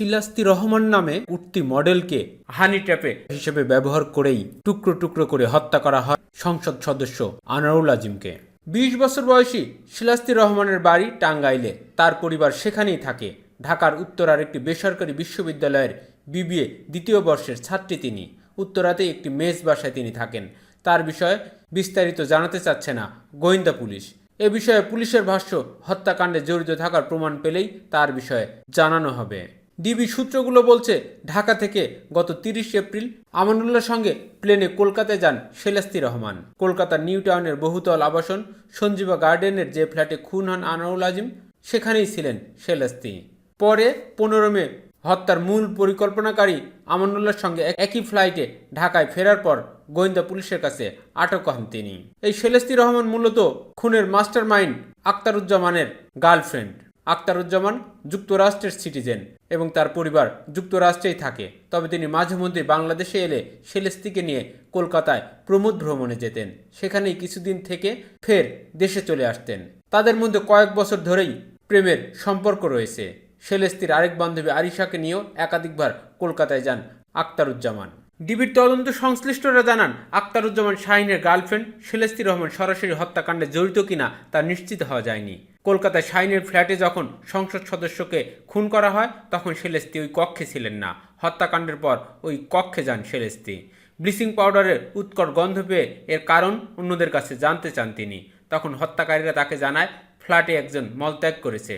শিলাস্তি রহমান নামে উঠতি মডেলকে হানি ট্র্যাপে হিসেবে ব্যবহার করেই টুকরো টুকরো করে হত্যা করা হয় সংসদ সদস্য আনারুল আজিমকে। বিশ বছর বয়সী শিলাস্তি রহমানের বাড়ি টাঙ্গাইলে। তার পরিবার সেখানেই থাকে। ঢাকার উত্তরার একটি বেসরকারি বিশ্ববিদ্যালয়ের বিবিএ দ্বিতীয় বর্ষের ছাত্রী তিনি। উত্তরাতে একটি মেজ বাসায় তিনি থাকেন। তার বিষয়ে বিস্তারিত জানাতে চাচ্ছে না গোয়েন্দা পুলিশ। এ বিষয়ে পুলিশের ভাষ্য, হত্যাকাণ্ডে জড়িত থাকার প্রমাণ পেলেই তার বিষয়ে জানানো হবে। ডিবি সূত্রগুলো বলছে, ঢাকা থেকে গত তিরিশ এপ্রিল আমানুল্লাহর সঙ্গে প্লেনে কলকাতায় যান শেলাস্তি রহমান। কলকাতার নিউ টাউনের বহুতল আবাসন সঞ্জীবা গার্ডেনের যে ফ্ল্যাটে খুন হন আনারুল আজিম, সেখানেই ছিলেন শেলাস্তি পরে পনেরো মে হত্যার মূল পরিকল্পনাকারী আমানুল্লাহর সঙ্গে একই ফ্লাইটে ঢাকায় ফেরার পর গোয়েন্দা পুলিশের কাছে আটক হন তিনি। এই শেলেস্তি রহমান মূলত খুনের মাস্টার মাইন্ড আক্তারুজ্জামানের গার্লফ্রেন্ড। আক্তারুজ্জামান যুক্তরাষ্ট্রের সিটিজেন এবং তার পরিবার যুক্তরাষ্ট্রেই থাকে। তবে তিনি মাঝে মধ্যে বাংলাদেশে এলে শেলেস্তিকে নিয়ে কলকাতায় প্রমোদ ভ্রমণে যেতেন। সেখানেই কিছুদিন থেকে ফের দেশে চলে আসতেন। তাদের মধ্যে কয়েক বছর ধরেই প্রেমের সম্পর্ক রয়েছে। শেলেস্তির আরেক বান্ধবী আরিশাকে নিয়েও একাধিকবার কলকাতায় যান আক্তারুজ্জামান ডিবির তদন্ত সংশ্লিষ্টরা জানান আক্তারুজ্জামান শাহিনের গার্লফ্রেন্ড শেলেস্তি রহমান সরাসরি হত্যাকাণ্ডে জড়িত কিনা তা নিশ্চিত হওয়া যায়নি। কলকাতায় শাহিনের ফ্ল্যাটে যখন সংসদ সদস্যকে খুন করা হয়, তখন শেলেস্তি ওই কক্ষে ছিলেন না। হত্যাকাণ্ডের পর ওই কক্ষে যান শেলেস্তি ব্লিচিং পাউডারের উৎকট গন্ধ পেয়ে এর কারণ অন্যদের কাছে জানতে চান তিনি। তখন হত্যাকারীরা তাকে জানায়, ফ্ল্যাটে একজন মলত্যাগ করেছে।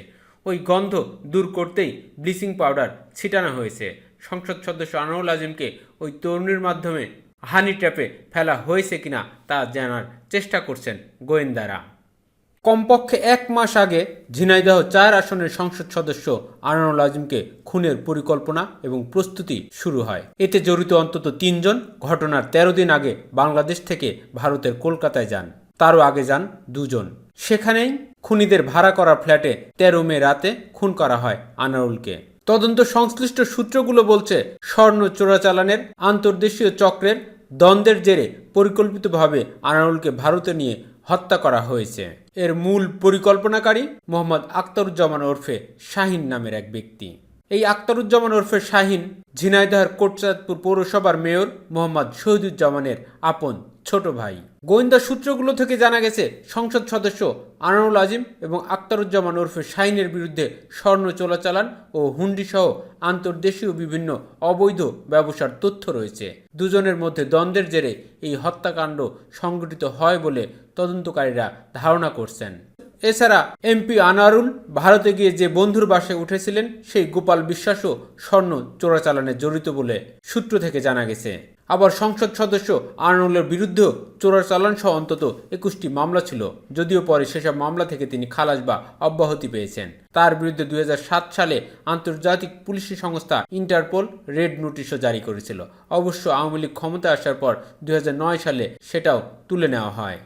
ওই গন্ধ দূর করতেই ব্লিচিং পাউডার ছিটানো হয়েছে। সংসদ সদস্য আনোয়ার আজিমকে ওই তরুণীর মাধ্যমে হানি ট্র্যাপে ফেলা হয়েছে কিনা তা জানার চেষ্টা করছেন গোয়েন্দারা। কমপক্ষে এক মাস আগে ঝিনাইদহ চার আসনের সংসদ সদস্য আনারুল আজিমকে খুনের পরিকল্পনা এবং প্রস্তুতি শুরু হয়। এতে জড়িত অন্তত তিনজন ঘটনার তেরো দিন আগে বাংলাদেশ থেকে ভারতের কলকাতায় যান। তারও আগে যান দুজন। সেখানেই খুনিদের ভাড়া করা ফ্ল্যাটে তেরো মে রাতে খুন করা হয় আনারুলকে তদন্ত সংশ্লিষ্ট সূত্রগুলো বলছে, স্বর্ণ চোরাচালানের আন্তর্দেশীয় চক্রের দ্বন্দ্বের জেরে পরিকল্পিতভাবে আনারুলকে ভারতে নিয়ে হত্যা করা হয়েছে। এর মূল পরিকল্পনাকারী মোহাম্মদ আখতারুজ্জামান ওরফে শাহিন নামের এক ব্যক্তি। এই আখতারুজ্জামান ওরফে শাহিন ঝিনাইদহের কোটচাঁদপুর পৌরসভার মেয়র মোহাম্মদ শহীদুজ্জামানের আপন ছোট ভাই। গোয়েন্দা সূত্রগুলো থেকে জানা গেছে, সংসদ সদস্য আনারুল আজিম এবং আক্তারুজ্জামান ওরফে শাহিনের বিরুদ্ধে স্বর্ণ চোরাচালান ও হুন্ডি সহ আন্তর্দেশীয় বিভিন্ন অবৈধ ব্যবসার তথ্য রয়েছে। দুজনের মধ্যে দ্বন্দ্বের জেরে এই হত্যাকাণ্ড সংঘটিত হয় বলে তদন্তকারীরা ধারণা করছেন। এছাড়া এমপি আনারুল ভারতে গিয়ে যে বন্ধুর বাসায় উঠেছিলেন, সেই গোপাল বিশ্বাসও স্বর্ণ চোরাচালানে জড়িত বলে সূত্র থেকে জানা গেছে। আবার সংসদ সদস্য আনারুলের বিরুদ্ধেও চোরাচালান সহ অন্তত একুশটি মামলা ছিল, যদিও পরে সেসব মামলা থেকে তিনি খালাস বা অব্যাহতি পেয়েছেন। তার বিরুদ্ধে দুই হাজার সাত সালে আন্তর্জাতিক পুলিশি সংস্থা ইন্টারপোল রেড নোটিশও জারি করেছিল। অবশ্য আওয়ামী লীগ ক্ষমতা আসার পর দুই হাজার নয় সালে সেটাও তুলে নেওয়া হয়।